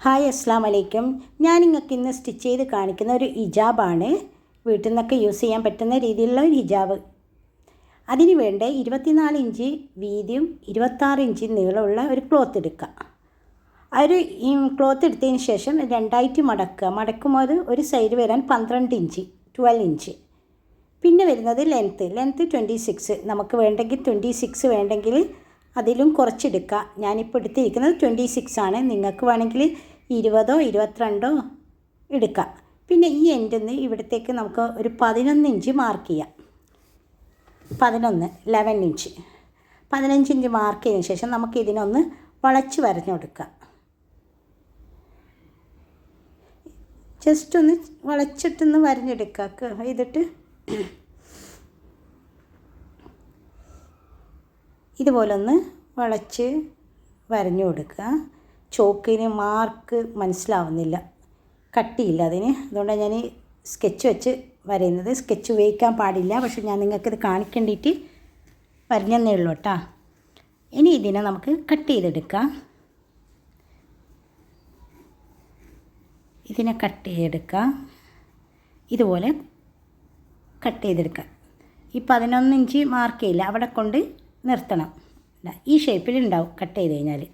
Hi അസ്സാം വലൈക്കും ഞാൻ നിങ്ങൾക്ക് ഇന്ന് സ്റ്റിച്ച് ചെയ്ത് കാണിക്കുന്ന ഒരു ഹിജാബാണ്. വീട്ടിൽ നിന്നൊക്കെ യൂസ് ചെയ്യാൻ പറ്റുന്ന രീതിയിലുള്ള ഒരു ഹിജാബ്. അതിന് വേണ്ട ഇരുപത്തിനാല് ഇഞ്ച് വീതിയും ഇരുപത്താറ് ഇഞ്ച് നീളമുള്ള ഒരു ക്ലോത്ത് എടുക്കുക. ആ ഒരു ക്ലോത്ത് എടുത്തതിന് ശേഷം രണ്ടായിട്ട് മടക്കുക. മടക്കുമ്പോൾ ഒരു സൈഡ് വരാൻ പന്ത്രണ്ട് ഇഞ്ച് ട്വൽവ് ഇഞ്ച്. പിന്നെ വരുന്നത് ലെങ്ത്ത്. Length twenty six. നമുക്ക് വേണ്ടെങ്കിൽ ട്വന്റി സിക്സ് വേണ്ടെങ്കിൽ അതിലും കുറച്ചെടുക്കുക. ഞാനിപ്പോൾ എടുത്തിരിക്കുന്നത് ട്വന്റി സിക്സ് ആണ്. നിങ്ങൾക്ക് വേണമെങ്കിൽ ഇരുപതോ ഇരുപത്തിരണ്ടോ എടുക്കാം പിന്നെ ഈ എൻഡിൽ ഇവിടത്തേക്ക് നമുക്ക് ഒരു പതിനൊന്ന് ഇഞ്ച് മാർക്ക് ചെയ്യാം. പതിനൊന്ന് ലെവൻ ഇഞ്ച് പതിനഞ്ച് ഇഞ്ച് മാർക്ക് ചെയ്തതിന് ശേഷം നമുക്ക് ഇതിനൊന്ന് വളച്ച് വരഞ്ഞു കൊടുക്കാം ജസ്റ്റ് ഒന്ന് വളച്ചിട്ടൊന്ന് വരഞ്ഞെടുക്കുക. ചെയ്തിട്ട് ഇതുപോലൊന്ന് വളച്ച് വരഞ്ഞു കൊടുക്കുക. ചോക്കിന് മാർക്ക് മനസ്സിലാവുന്നില്ല. കട്ടിയില്ല അതിന്. അതുകൊണ്ടാണ് ഞാൻ സ്കെച്ച് വെച്ച് വരയുന്നത്. സ്കെച്ച് ഉപയോഗിക്കാൻ പാടില്ല. പക്ഷെ ഞാൻ നിങ്ങൾക്കിത് കാണിക്കേണ്ടിയിട്ട് വരഞ്ഞെന്നേ ഉള്ളൂ കേട്ടോ. ഇനി ഇതിനെ നമുക്ക് കട്ട് ചെയ്തെടുക്കാം. ഇതിനെ കട്ട് ചെയ്തെടുക്കാം. ഇതുപോലെ കട്ട് ചെയ്തെടുക്കാം. ഈ പതിനൊന്ന് ഇഞ്ച് മാർക്ക് ചെയ്യില്ല അവിടെ കൊണ്ട് നിർത്തണം. ഈ ഷേപ്പിൽ ഉണ്ടാവും കട്ട് ചെയ്ത് കഴിഞ്ഞാൽ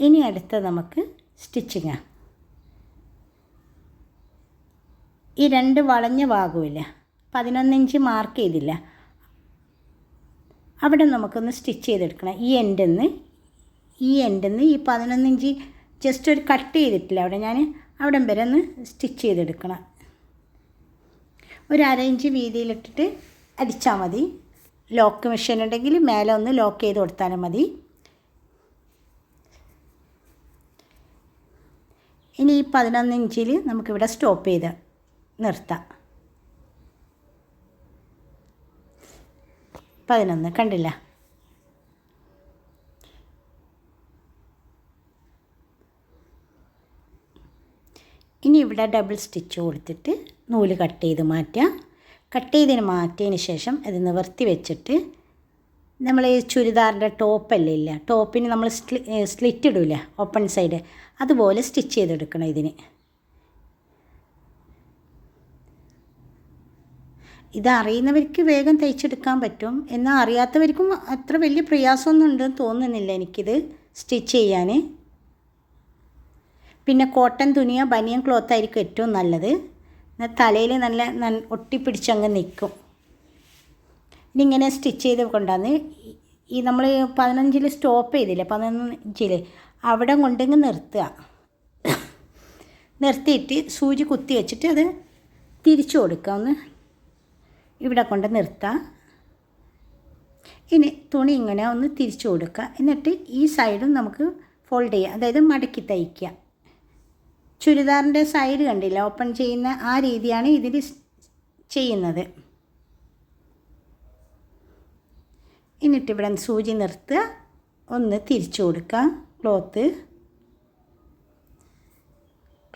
ഇനി അടുത്ത നമുക്ക് സ്റ്റിച്ചിങ് ഈ രണ്ട് വളഞ്ഞ ഭാഗമില്ല പതിനൊന്നിഞ്ച് മാർക്ക് ചെയ്തില്ല. അവിടെ നമുക്കൊന്ന് സ്റ്റിച്ച് ചെയ്തെടുക്കണം. ഈ എൻഡെന്ന് ഈ എൻഡെന്ന് ഈ പതിനൊന്നിഞ്ച് ജസ്റ്റ് ഒരു കട്ട് ചെയ്തിട്ടില്ല. അവിടെ ഞാൻ അവിടെ വരെ ഒന്ന് സ്റ്റിച്ച് ചെയ്തെടുക്കണം. ഒരു അര ഇഞ്ച് വീതിയിലിട്ടിട്ട് അടിച്ചാൽ മതി. ലോക്ക് മെഷീൻ ഉണ്ടെങ്കിൽ മേലെ ഒന്ന് ലോക്ക് ചെയ്ത് കൊടുത്താലും മതി. ഇനി ഈ പതിനൊന്ന് ഇഞ്ചിൽ നമുക്കിവിടെ സ്റ്റോപ്പ് ചെയ്ത് നിർത്താം. പതിനൊന്ന് കണ്ടില്ല. ഇനി ഇവിടെ ഡബിൾ സ്റ്റിച്ച് കൊടുത്തിട്ട് നൂൽ കട്ട് ചെയ്ത് മാറ്റുക. കട്ട് ചെയ്തതിന് മാറ്റിയതിന് ശേഷം അത് നിവർത്തി വെച്ചിട്ട് നമ്മൾ ഈ ചുരിദാറിന്റെ ടോപ്പല്ലേ ഇല്ല ടോപ്പിന് നമ്മൾ സ്ലി സ്ലിറ്റ് ഇടില്ല ഓപ്പൺ സൈഡ് അതുപോലെ സ്റ്റിച്ച് ചെയ്തെടുക്കണം ഇതിന്. ഇതറിയുന്നവർക്ക് വേഗം തയ്ച്ചെടുക്കാൻ പറ്റും. എന്നാൽ അറിയാത്തവർക്കും അത്ര വലിയ പ്രയാസമൊന്നും ഉണ്ടെന്ന് തോന്നുന്നില്ല എനിക്കിത് സ്റ്റിച്ച് ചെയ്യാൻ. പിന്നെ കോട്ടൺ തുണിയോ ബനിയൻ ക്ലോത്ത് ആയിരിക്കും ഏറ്റവും നല്ലത്. തലയിൽ നല്ല ഒട്ടിപ്പിടിച്ചങ്ങ് നിൽക്കും ഇനി ഇങ്ങനെ സ്റ്റിച്ച് ചെയ്ത് കൊണ്ടാന്ന് ഈ നമ്മൾ പതിനഞ്ചിൽ സ്റ്റോപ്പ് ചെയ്തില്ലേ? പതിനഞ്ചിൽ അവിടെ കൊണ്ടെങ്കിൽ നിർത്തുക. നിർത്തിയിട്ട് സൂചി കുത്തി വെച്ചിട്ട് അത് തിരിച്ചു കൊടുക്കുക. ഒന്ന് ഇവിടെ കൊണ്ട് നിർത്താം. ഇനി തുണി ഇങ്ങനെ ഒന്ന് തിരിച്ചു കൊടുക്കുക. എന്നിട്ട് ഈ സൈഡും നമുക്ക് ഫോൾഡ് ചെയ്യാം. അതായത് മടക്കി തയ്ക്കുക. ചുരിദാറിന്റെ സൈഡ് കണ്ടില്ല? ഓപ്പൺ ചെയ്യുന്ന ആ രീതിയാണ് ഇതിൽ ചെയ്യുന്നത്. എന്നിട്ട് ഇവിടെ സൂചി നിർത്തുക. ഒന്ന് തിരിച്ചു കൊടുക്കുക. ക്ലോത്ത്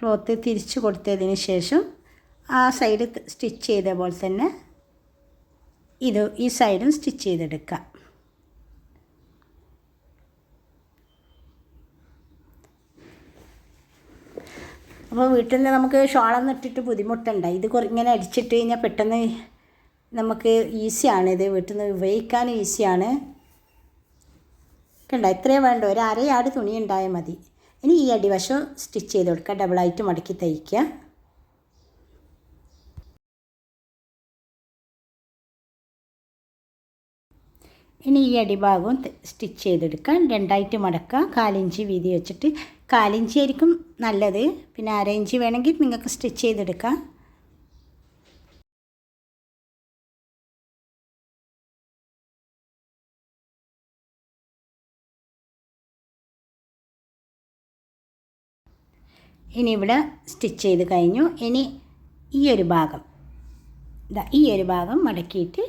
ക്ലോത്ത് തിരിച്ചു കൊടുത്തതിന് ശേഷം ആ സൈഡ് സ്റ്റിച്ച് ചെയ്ത പോലെ തന്നെ ഇത് ഈ സൈഡും സ്റ്റിച്ച് ചെയ്തെടുക്കുക. അപ്പോൾ വീട്ടിൽ നമുക്ക് ഷോളൊന്നും ഇട്ടിട്ട് ബുദ്ധിമുട്ടുണ്ട്. ഇത് ഇങ്ങനെ അടിച്ചിട്ട് കഴിഞ്ഞാൽ പെട്ടെന്ന് നമുക്ക് ഈസിയാണ് ഇത്. വീട്ടിൽ നിന്ന് ഉപയോഗിക്കാൻ ഈസിയാണ് കണ്ട? ഇത്രയും വേണ്ട. ഒരു അരയാട് തുണി ഉണ്ടായാൽ മതി. ഇനി ഈ അടിവശം സ്റ്റിച്ച് ചെയ്ത് കൊടുക്കുക ഡബിളായിട്ട് മടക്കി തയ്ക്കുക ഇനി ഈ അടിഭാഗവും സ്റ്റിച്ച് ചെയ്തെടുക്കാം. രണ്ടായിട്ട് മടക്കുക കാലിഞ്ച് വീതി വെച്ചിട്ട്. കാലിഞ്ചി ആയിരിക്കും നല്ലത്. പിന്നെ അര വേണമെങ്കിൽ നിങ്ങൾക്ക് സ്റ്റിച്ച് ചെയ്തെടുക്കാം. ഇനി ഇവിടെ സ്റ്റിച്ച് ചെയ്ത് കഴിഞ്ഞു. ഇനി ഈ ഒരു ഭാഗം. ഈ ഒരു ഭാഗം മടക്കിയിട്ട്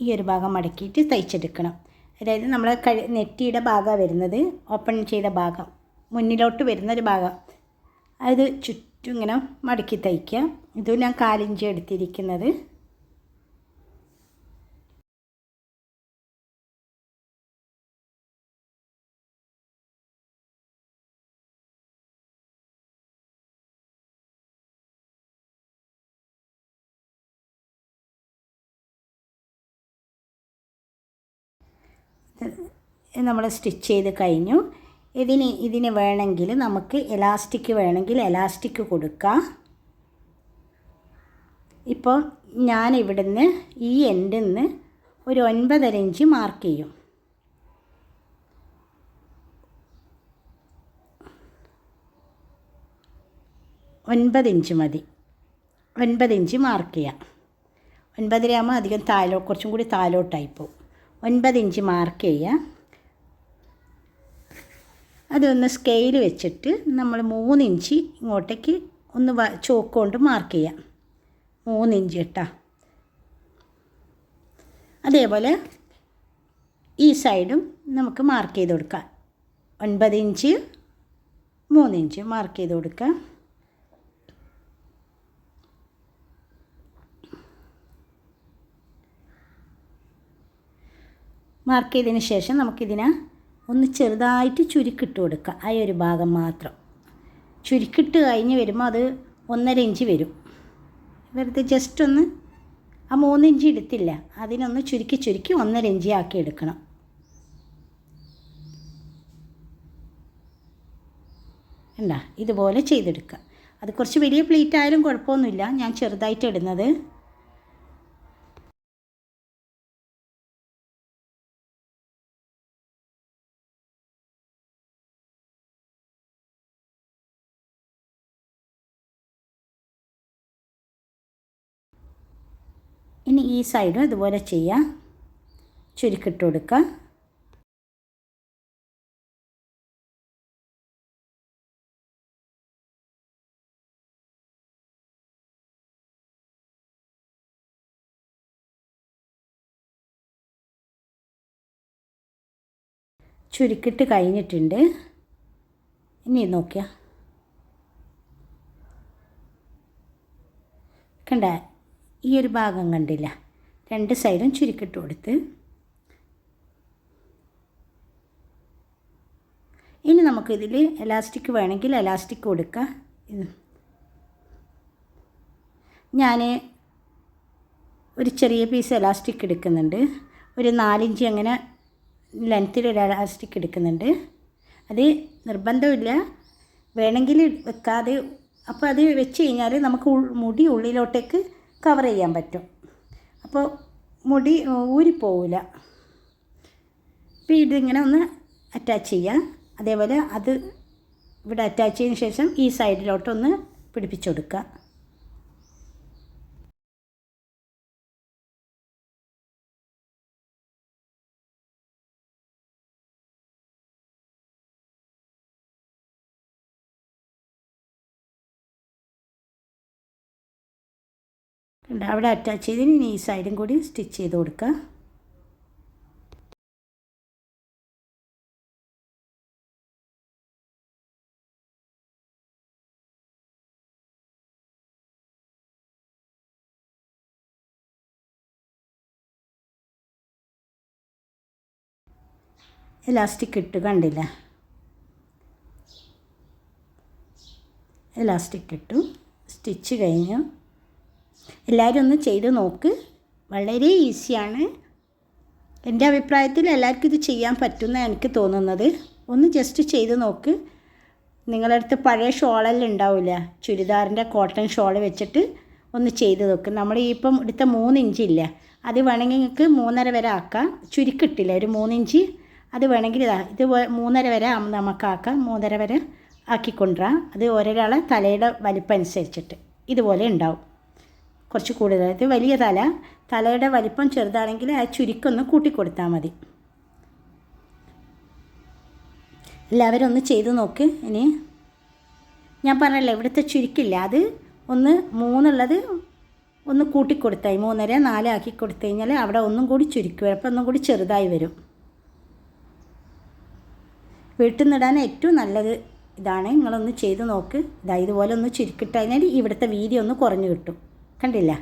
ഈ ഒരു ഭാഗം മടക്കിയിട്ട് തയ്ച്ചെടുക്കണം. അതായത് നമ്മൾ കഴി നെറ്റിയുടെ ഭാഗമാണ് വരുന്നത്. ഓപ്പൺ ചെയ്ത ഭാഗം. മുന്നിലോട്ട് വരുന്നൊരു ഭാഗം. അത് ചുറ്റും ഇങ്ങനെ മടക്കി തയ്ക്കുക. ഇത് ഞാൻ കാലിഞ്ചി എടുത്തിരിക്കുന്നത്. നമ്മൾ സ്റ്റിച്ച് ചെയ്ത് കഴിഞ്ഞു. ഇതിന് ഇതിന് വേണമെങ്കിൽ നമുക്ക് എലാസ്റ്റിക് വേണമെങ്കിൽ എലാസ്റ്റിക് കൊടുക്കാം. ഇപ്പോൾ ഞാൻ ഇവിടുന്ന് ഈ എൻഡിൽ നിന്ന് ഒരു ഒൻപതര ഇഞ്ച് മാർക്ക് ചെയ്യും. ഒൻപത് ഇഞ്ച് മതി. ഒൻപത് ഇഞ്ച് മാർക്ക് ചെയ്യാം. ഒൻപതരയാകുമ്പോൾ അധികം താഴോട്ട് കുറച്ചും കൂടി താഴോട്ടായി പോകും. ഒൻപത് ഇഞ്ച് മാർക്ക് ചെയ്യുക. അതൊന്ന് സ്കെയിൽ വെച്ചിട്ട് നമ്മൾ മൂന്ന് ഇഞ്ച് ഇങ്ങോട്ടേക്ക് ഒന്ന് ചോക്ക് കൊണ്ട് മാർക്ക് ചെയ്യാം മൂന്ന് ഇഞ്ച് കേട്ടോ. അതേപോലെ ഈ സൈഡും നമുക്ക് മാർക്ക് ചെയ്ത് കൊടുക്കാം. ഒൻപത് ഇഞ്ച് മൂന്ന് ഇഞ്ച് മാർക്ക് ചെയ്ത് കൊടുക്കാം. മാർക്ക് ചെയ്തതിന് ശേഷം നമുക്കിതിനെ ഒന്ന് ചെറുതായിട്ട് ചുരുക്കിട്ട് കൊടുക്കുക ആ ഒരു ഭാഗം മാത്രം. ചുരുക്കിട്ട് കഴിഞ്ഞ് വരുമ്പോൾ അത് ഒന്നര ഇഞ്ച് വരും. വെറുതെ ജസ്റ്റ് ഒന്ന് ആ മൂന്ന് ഇഞ്ച് എടുത്തില്ല. അതിനൊന്ന് ചുരുക്കി ചുരുക്കി ഒന്നര ഇഞ്ച് ആക്കി എടുക്കണം. ഉണ്ടാ ഇതുപോലെ ചെയ്തെടുക്കുക. അത് കുറച്ച് വലിയ പ്ലേറ്റ് ആയാലും കുഴപ്പമൊന്നുമില്ല. ഞാൻ ചെറുതായിട്ട് ഇടുന്നത് ഇനി ഈ സൈഡും ഇതുപോലെ ചെയ്യാം. ചുരുക്കിട്ട് കൊടുക്കുക ചുരുക്കിട്ട് കഴിഞ്ഞിട്ടുണ്ട്. ഇനി നോക്കിയാ. കണ്ട? ഈ ഒരു ഭാഗം കണ്ടില്ല. രണ്ട് സൈഡും ചുരുക്കിട്ട് കൊടുത്ത്. ഇനി നമുക്കിതിൽ എലാസ്റ്റിക് വേണമെങ്കിൽ എലാസ്റ്റിക് കൊടുക്കാം. ഞാൻ ഒരു ചെറിയ പീസ് എലാസ്റ്റിക് എടുക്കുന്നുണ്ട്. ഒരു നാലിഞ്ച് അങ്ങനെ ലെങ്ത്തിൽ ഒരു എലാസ്റ്റിക് എടുക്കുന്നുണ്ട്. അത് നിർബന്ധമില്ല. വേണമെങ്കിൽ വെക്കാതെ അപ്പോൾ അത് വെച്ച് കഴിഞ്ഞാൽ നമുക്ക് മുടി ഉള്ളിലോട്ടേക്ക് കവർ ചെയ്യാൻ പറ്റും. അപ്പോൾ മുടി ഊരിപ്പോവില്ല അപ്പോൾ ഇതിങ്ങനെ ഒന്ന് അറ്റാച്ച് ചെയ്യുക അതേപോലെ അത് ഇവിടെ അറ്റാച്ച് ചെയ്തതിന് ശേഷം ഈ സൈഡിലോട്ടൊന്ന് പിടിപ്പിച്ചു ഉണ്ട് അവിടെ അറ്റാച്ച് ചെയ്തിന് ഇനി ഈ സൈഡും കൂടി സ്റ്റിച്ച് ചെയ്ത് കൊടുക്കുക എലാസ്റ്റിക് ഇട്ട് കണ്ടില്ല? എലാസ്റ്റിക് ഇട്ടു. സ്റ്റിച്ച് കഴിഞ്ഞു. എല്ലാവരും ഒന്ന് ചെയ്ത് നോക്ക്. വളരെ ഈസിയാണ്. എന്റെ അഭിപ്രായത്തിൽ എല്ലാവർക്കും ഇത് ചെയ്യാൻ പറ്റുമെന്നാണ് എനിക്ക് തോന്നുന്നത്. ഒന്ന് ജസ്റ്റ് ചെയ്ത് നോക്ക്. നിങ്ങളുടെ അടുത്ത് പഴയ ഷോളെല്ലാം ഉണ്ടാവില്ല. ചുരിദാറിന്റെ കോട്ടൺ ഷോൾ വെച്ചിട്ട് ഒന്ന് ചെയ്ത് നോക്ക്. നമ്മൾ ഈ ഇപ്പം എടുത്ത മൂന്ന് ഇഞ്ച് ഇല്ല. അത് വേണമെങ്കിൽ നിങ്ങൾക്ക് മൂന്നര വരെ ആക്കാം. ചുരുക്കിട്ടില്ല. ഒരു മൂന്നിഞ്ച് അത് വേണമെങ്കിൽ ഇതാ ഇത് മൂന്നര വരെ നമുക്കാക്കാം മൂന്നര വരെ ആക്കിക്കൊണ്ടുവരാം. അത് ഒരാളെ തലയുടെ വലിപ്പം അനുസരിച്ചിട്ട് ഇതുപോലെ ഉണ്ടാവും. കുറച്ച് കൂടുതൽ. ഇത് വലിയ തല. തലയുടെ വലിപ്പം ചെറുതാണെങ്കിൽ ആ ചുരുക്കൊന്ന് കൂട്ടിക്കൊടുത്താൽ മതി. എല്ലാവരും ഒന്ന് ചെയ്ത് നോക്ക് ഇനി. ഞാൻ പറഞ്ഞല്ലോ ഇവിടുത്തെ ചുരുക്കില്ല. അത് ഒന്ന് മൂന്നുള്ളത് ഒന്ന് കൂട്ടിക്കൊടുത്തായി. മൂന്നര നാലാക്കി കൊടുത്തു കഴിഞ്ഞാൽ അവിടെ ഒന്നും കൂടി ചുരുക്കി വരും. അപ്പോൾ ഒന്നും കൂടി ചെറുതായി വരും. വീട്ടിൽ നിന്നിടാൻ ഏറ്റവും നല്ലത് ഇതാണ്. നിങ്ങളൊന്ന് ചെയ്ത് നോക്ക്. ഇതാ ഇതുപോലെ ഒന്ന് കഴിഞ്ഞാൽ ഇവിടുത്തെ വീതി ഒന്ന് കുറഞ്ഞു കിട്ടും. കണ്ടില്ല.